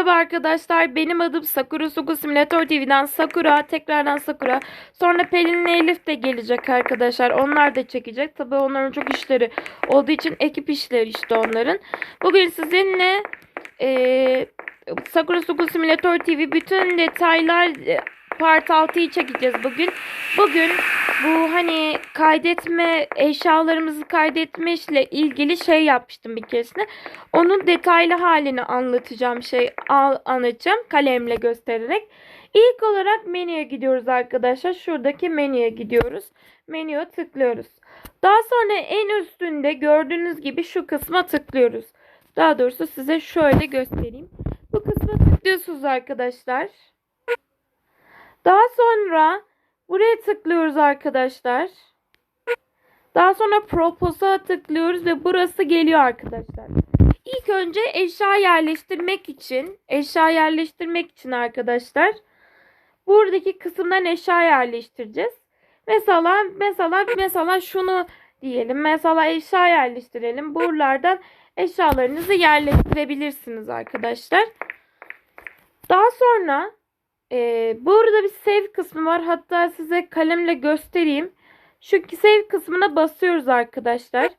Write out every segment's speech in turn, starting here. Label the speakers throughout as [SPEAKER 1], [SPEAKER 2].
[SPEAKER 1] Merhaba arkadaşlar. Benim adım Sakura Suku Simulator TV'den Sakura. Tekrardan Sakura. Sonra Pelin ile Elif de gelecek arkadaşlar. Onlar da çekecek. Tabii onların çok işleri olduğu için ekip işleri işte onların. Bugün sizinle eee Sakura Suku Simulator TV bütün detaylar e, Part 6'yı çekeceğiz bugün. Bugün bu hani kaydetme eşyalarımızı kaydetme işle ilgili şey yapmıştım bir keresinde. Onun detaylı halini anlatacağım şey al, anlatacağım kalemle göstererek. İlk olarak menüye gidiyoruz arkadaşlar. Şuradaki menüye gidiyoruz. Menüye tıklıyoruz. Daha sonra en üstünde gördüğünüz gibi şu kısma tıklıyoruz. Daha doğrusu size şöyle göstereyim. Bu kısma tıklıyorsunuz arkadaşlar. Daha sonra buraya tıklıyoruz arkadaşlar. Daha sonra Propose'a tıklıyoruz ve burası geliyor arkadaşlar. İlk önce eşya yerleştirmek için, eşya yerleştirmek için arkadaşlar buradaki kısımdan eşya yerleştireceğiz. Mesela mesela mesela şunu diyelim. Mesela eşya yerleştirelim. Buralardan eşyalarınızı yerleştirebilirsiniz arkadaşlar. Daha sonra ee, burada bir save kısmı var. Hatta size kalemle göstereyim. Şu save kısmına basıyoruz arkadaşlar.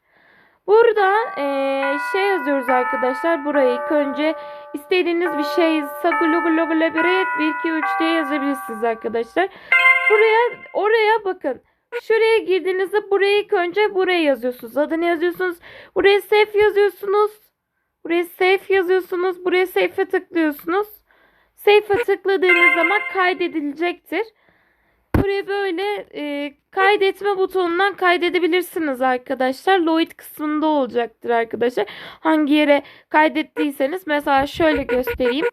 [SPEAKER 1] Burada ee, şey yazıyoruz arkadaşlar. Burayı ilk önce istediğiniz bir şey sagulogologo labirent 1 2 3 diye yazabilirsiniz arkadaşlar. Buraya oraya bakın. Şuraya girdiğinizde buraya ilk önce buraya yazıyorsunuz. Adını yazıyorsunuz. Buraya save yazıyorsunuz. Buraya save yazıyorsunuz. Buraya save'e tıklıyorsunuz. Kaydedilecektir. Buraya böyle e, kaydetme butonundan kaydedebilirsiniz arkadaşlar. Lloyd kısmında olacaktır arkadaşlar. Hangi yere kaydettiyseniz mesela şöyle göstereyim.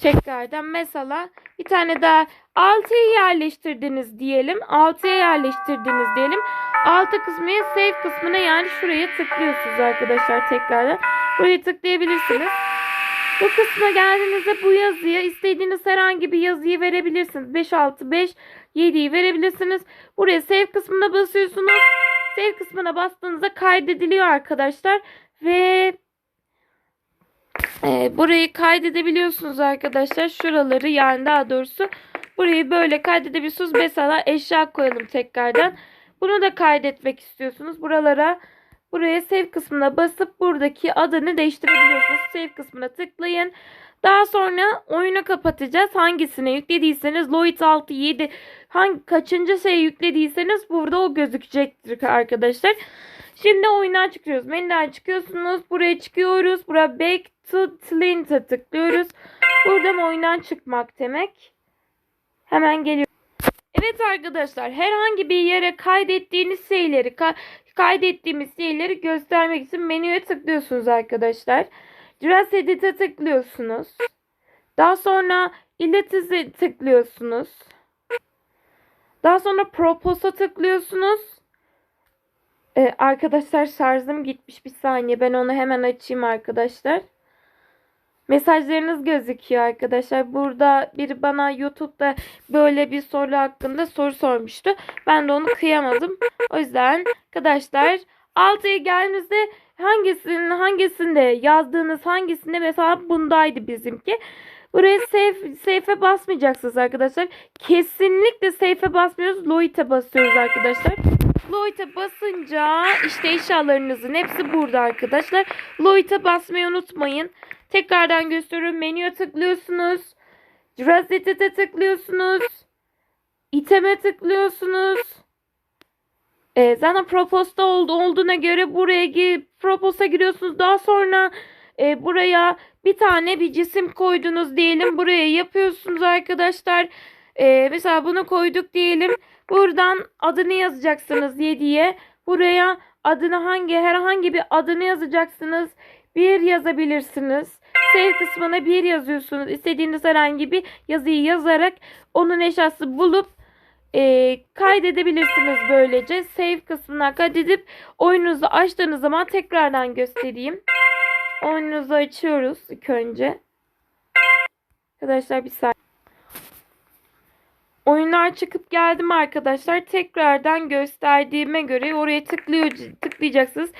[SPEAKER 1] Tekrardan mesela bir tane daha 6'yı yerleştirdiniz diyelim. 6'ya yerleştirdiniz diyelim. 6 kısmına save kısmına yani şuraya tıklıyorsunuz arkadaşlar tekrardan. Buraya tıklayabilirsiniz. Bu kısma geldiğinizde bu yazıya istediğiniz herhangi bir yazıyı verebilirsiniz. 5, 6, 5, 7'yi verebilirsiniz. Buraya save kısmına basıyorsunuz. Save kısmına bastığınızda kaydediliyor arkadaşlar. Ve e, burayı kaydedebiliyorsunuz arkadaşlar. Şuraları yani daha doğrusu burayı böyle kaydedebiliyorsunuz. Mesela eşya koyalım tekrardan. Bunu da kaydetmek istiyorsunuz. Buralara Buraya save kısmına basıp buradaki adını değiştirebiliyorsunuz. Save kısmına tıklayın. Daha sonra oyunu kapatacağız. Hangisine yüklediyseniz Lloyd 6 7 hangi kaçıncı şey yüklediyseniz burada o gözükecektir arkadaşlar. Şimdi oyundan çıkıyoruz. Menüden çıkıyorsunuz. Buraya çıkıyoruz. Buraya Back to Slint'e tıklıyoruz. Buradan oyundan çıkmak demek. Hemen geliyor. Evet arkadaşlar herhangi bir yere kaydettiğiniz şeyleri ka kaydettiğimiz şeyleri göstermek için menüye tıklıyorsunuz arkadaşlar. Dress Edit'e tıklıyorsunuz. Daha sonra iletişe tıklıyorsunuz. Daha sonra Propose'a tıklıyorsunuz. Ee, arkadaşlar şarjım gitmiş bir saniye. Ben onu hemen açayım arkadaşlar. Mesajlarınız gözüküyor arkadaşlar. Burada biri bana YouTube'da böyle bir soru hakkında soru sormuştu. Ben de onu kıyamadım. O yüzden arkadaşlar 6'ya geldiğinizde hangisinin hangisinde yazdığınız hangisinde mesela bundaydı bizimki. Buraya save, safe'e basmayacaksınız arkadaşlar. Kesinlikle safe'e basmıyoruz. Lloyd'e basıyoruz arkadaşlar. Lloyd'e basınca işte eşyalarınızın hepsi burada arkadaşlar. Lloyd'e basmayı unutmayın. Tekrardan gösteriyorum. Menüye tıklıyorsunuz. Rozette'e tıklıyorsunuz. İteme tıklıyorsunuz. Ee, zaten proposta oldu, olduğuna göre buraya girip proposa giriyorsunuz. Daha sonra e, buraya bir tane bir cisim koydunuz diyelim. Buraya yapıyorsunuz arkadaşlar. Ee, mesela bunu koyduk diyelim. Buradan adını yazacaksınız 7'ye. Buraya adını hangi herhangi bir adını yazacaksınız. Bir yazabilirsiniz. Save kısmına bir yazıyorsunuz. İstediğiniz herhangi bir yazıyı yazarak onun eşyası bulup e, kaydedebilirsiniz böylece. Save kısmına kaydedip oyununuzu açtığınız zaman tekrardan göstereyim. Oyununuzu açıyoruz ilk önce. Arkadaşlar bir saniye. Oyunlar çıkıp geldim arkadaşlar. Tekrardan gösterdiğime göre oraya tıklıyor, tıklayacaksınız.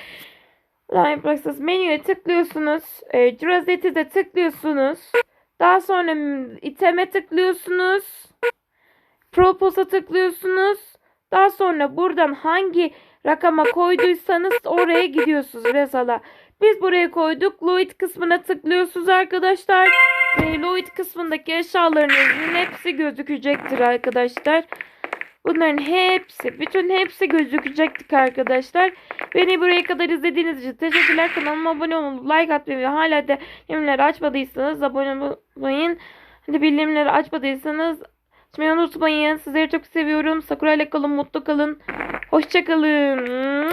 [SPEAKER 1] Process menüye tıklıyorsunuz. E, Curazet'i de tıklıyorsunuz. Daha sonra iteme tıklıyorsunuz. Propose'a tıklıyorsunuz. Daha sonra buradan hangi rakama koyduysanız oraya gidiyorsunuz Rezal'a. Biz buraya koyduk. Lloyd kısmına tıklıyorsunuz arkadaşlar. Ve Lloyd kısmındaki eşyalarınızın hepsi gözükecektir arkadaşlar. Bunların hepsi, bütün hepsi gözükecektik arkadaşlar. Beni buraya kadar izlediğiniz için teşekkürler. Kanalıma abone olun, like atmayı ve hala da bildirimleri açmadıysanız abone olmayın. Hadi bildirimleri açmadıysanız açmayı unutmayın. Sizleri çok seviyorum. Sakura ile kalın, mutlu kalın. Hoşçakalın.